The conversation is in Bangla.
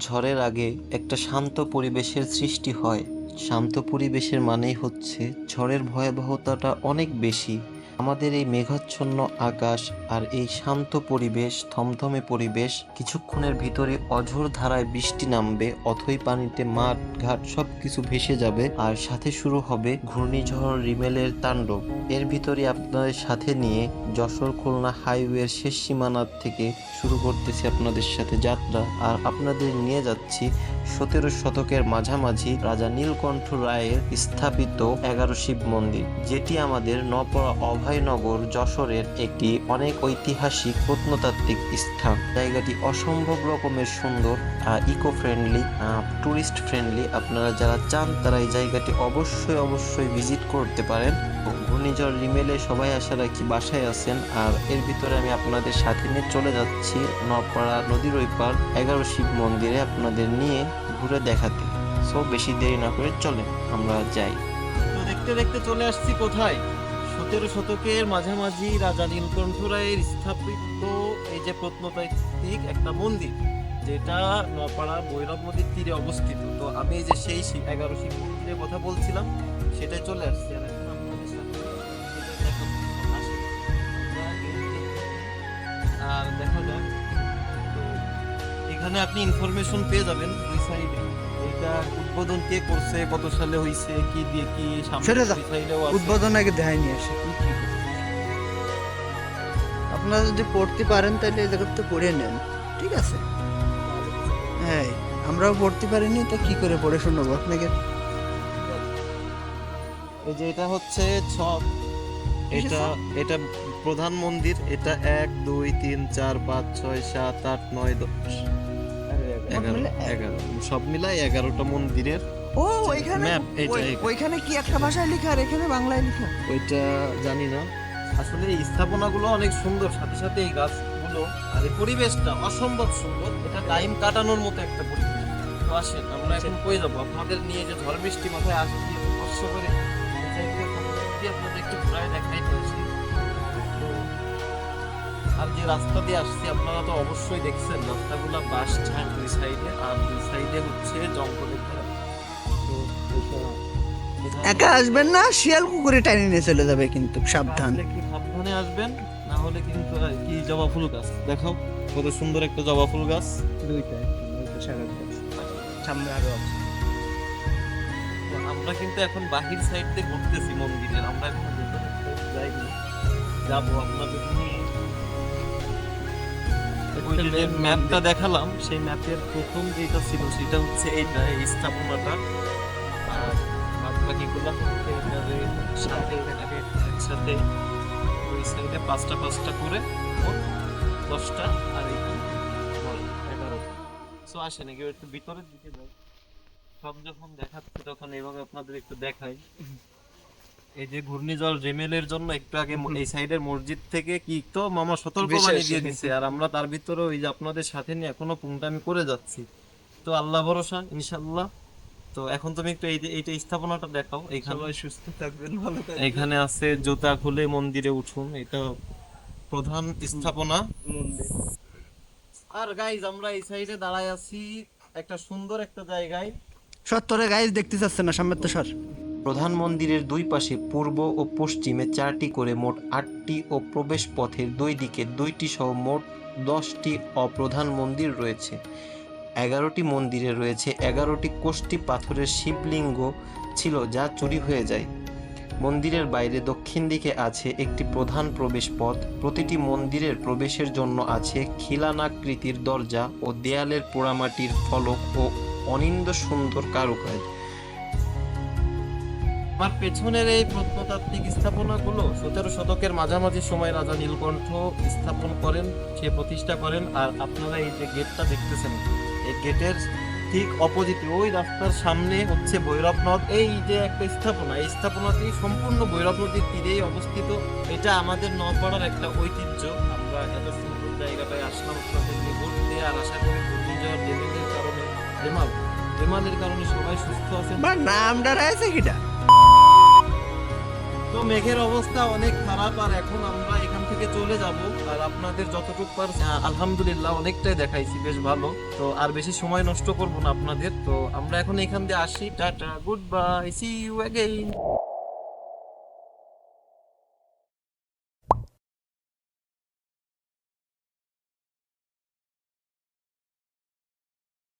ঝড়ের আগে একটা শান্ত পরিবেশের সৃষ্টি হয়। শান্ত পরিবেশের মানেই হচ্ছে ঝড়ের ভয়াবহতাটা অনেক বেশি। আমাদের এই মেঘাচ্ছন্ন আকাশ আর এই শান্ত পরিবেশ, থমথমে পরিবেশ কিছুক্ষণের ভিতরে অঝোর ধারায় বৃষ্টি নামবে, অথই পানিতে মাঠ, ঘাট সব কিছু ভেসে যাবে আর সাথে শুরু হবে ঘূর্ণিঝড় রিমেলের তাণ্ডব। এর ভিতরে আপনাদের সাথে নিয়ে যশোর খুলনা হাইওয়ের শেষ সীমানার থেকে শুরু করতেছি আপনাদের সাথে যাত্রা। আর আপনাদের নিয়ে যাচ্ছি সতেরো শতকের মাঝামাঝি রাজা নীলকণ্ঠ রায়ের স্থাপিত এগারো শিব মন্দির, যেটি আমাদের নপড়া অভয়নগর যশোরের একটি অনেক ঐতিহাসিক প্রত্নতাত্ত্বিক স্থান। জায়গাটি অসম্ভব রকমের সুন্দর ইকো ফ্রেন্ডলি টুরিস্ট ফ্রেন্ডলি আপনারা যারা চান, তারা এই জায়গাটি অবশ্যই অবশ্যই ভিজিট করতে পারেন। ঘূর্ণিঝড় রিমেলে সবাই আশা রাখি বাসায় আছেন। আর এর ভিতরে আমি আপনাদের সাথে নিয়ে চলে যাচ্ছি নপাড়া নদীর ওই পার এগারো শিব মন্দিরে আপনাদের নিয়ে ঘুরে দেখাতে। সো বেশি দেরি না করে চলেন, আমরা যাই। দেখতে দেখতে চলে আসছি কোথায়? সতেরো শতকের মাঝামাঝি রাজা নীলকণ্ঠ রায়ের স্থাপিত এই যে প্রত্নতাত্ত্বিক একটা মন্দির, যেটা নপাড়া ভৈরব নদীর তীরে অবস্থিত। তো আমি যে সেই এগারো শিব মন্দিরের কথা বলছিলাম, সেটাই চলে আসছি। আর দেখা যাক। তো এখানে আপনি ইনফরমেশন পেয়ে যাবেন, দুই সাইডে উদ্বোধন কে করছে কত সালে হইছে কি দিয়ে কি সেটা। উদ্বোধন আগে দেখাই নিয়ে আসে আপনারা যদি পড়তে পারেন তাহলে জায়গাতে পড়ে নেন ঠিক আছে? হ্যাঁ আমরাও পড়তে পারিনি তা কি করে পড়ে শোনাবো আপনাকে? এই যে এটা হচ্ছে ছক। এটা এটা প্রধান মন্দির এটা এক দুই তিন চার পাঁচ ছয় সাত আট নয় দশ। এগারো এগারো। সব মিলাই এগারোটা মন্দিরের ও ওইখানে ওইখানে কি একটা ভাষায় লেখা আর এখানে বাংলায় লেখা? ওইটা জানি না। আসলে এই স্থাপনাগুলো অনেক সুন্দর। সাথে সাথে এই গাছগুলো আর এই পরিবেশটা অসম্ভব সুন্দর। এটা টাইম কাটানোর মতো একটা পরিবেশ। তো আসেন আমরা এখন কই যাব? আপনাদের নিয়ে যে ঝড় বৃষ্টি মাথায় আসছি কষ্ট করে। আপনাদের একটু ঘুরায় দেখাই আর যে রাস্তা দিয়ে আসছি আপনারা তো অবশ্যই দেখছেন রাস্তাগুলো বাস ঝাড় দুই সাইডে আর দুই সাইডে হচ্ছে জঙ্গলের একা আসবেন না শিয়াল কুকুরে টাইনে নিয়ে চলে যাবে কিন্তু সাবধান। কি সাবধানে আসবেন না হলে কিন্তু কি জবা ফুল গাছ। দেখো কত সুন্দর একটা জবা ফুল গাছ। দুইটা সামনে আরও আছে। আমরা কিন্তু এখন বাহির সাইড দিয়ে ঘুরতেছি মন্দিরের আমরা এখন যাইনি। যাব আপনাদের নিয়ে। যে ম্যাপটা দেখালাম সেই ম্যাপের প্রথম যেটা ছিল সেটা হচ্ছে এইটা এই স্থাপনাটা। আর বাদ বাকিগুলো হচ্ছে সাথে এটাকে একসাথে ওই সাইডে পাঁচটা পাঁচটা করে দশটা আর এইখানে নয়, এগারোটা সো আসেন এগুলো একটু ভিতরের দিকে যাই। সব যখন দেখাচ্ছে তখন এইভাবে আপনাদের একটু দেখাই। এই যে ঘূর্ণিঝড় রেমেলের জন্য একটু আগে এই সাইডের মসজিদ থেকে কি তো মামা সতর্ক বিশেষ। বাণী দিয়ে দিছে। আর আমরা তার ভিতরে ওই যে আপনাদের সাথে নিয়ে এখনও পুংটামি করে যাচ্ছি। তো আল্লাহ ভরসা ইনশাল্লাহ তো এখন তুমি একটু এইটা স্থাপনাটা দেখাও। এখানে সুস্থ থাকবেন ভালো এখানে আছে জুতা খুলে মন্দিরে উঠুন। এটা প্রধান স্থাপনা। আর গাইজ আমরা এই সাইডে দাঁড়ায় আছি একটা সুন্দর একটা জায়গায়। সত্তরে গাইজ দেখতে চাচ্ছে না সামনে তো সর প্রধান মন্দিরের দুই পাশে পূর্ব ও পশ্চিমে চারটি করে মোট আটটি ও প্রবেশ পথের দুই দিকে দুইটি সহ মোট দশটি অপ্রধান মন্দির রয়েছে। এগারোটি মন্দিরে রয়েছে এগারোটি কোষ্টি পাথরের শিবলিঙ্গ ছিল যা চুরি হয়ে যায়। মন্দিরের বাইরে দক্ষিণ দিকে আছে একটি প্রধান প্রবেশ পথ প্রতিটি মন্দিরের প্রবেশের জন্য আছে খিলানাকৃতির দরজা ও দেয়ালের পোড়ামাটির ফলক ও অনিন্দ সুন্দর কারুকাজ। আমার পেছনের এই প্রত্নতাত্ত্বিক স্থাপনাগুলো সতেরো শতকের মাঝামাঝি সময় রাজা নীলকণ্ঠ স্থাপন করেন, সে প্রতিষ্ঠা করেন, আর আপনারা এই যে গেটটা দেখতেছেন, এই গেটের ঠিক অপোজিটে, ওই রাস্তার সামনে হচ্ছে ভৈরব নদ। এই যে একটা স্থাপনা, এই স্থাপনাটি সম্পূর্ণ ভৈরব নদীর তীরেই অবস্থিত। এটা আমাদের নপাড়ার একটা ঐতিহ্য। আমরা এত সুন্দর জায়গাটায় আসলাম আপনাদেরকে ঘুরতে আর আশা করি ঘূর্ণিঝড় রেমালের কারণে রেমাল রেমালের কারণে সবাই সুস্থ আছেন। বা নামটা রয়েছে কিটা? তো মেঘের অবস্থা অনেক খারাপ, আর এখন আমরা এখান থেকে চলে যাব। আর আপনাদের যতটুকু পার আলহামদুলিল্লাহ অনেকটাই দেখাইছি, বেশ ভালো। তো আর বেশি সময় নষ্ট করব না আপনাদের। তো আমরা এখন এখান দিয়ে আসি। Tata, good bye see you again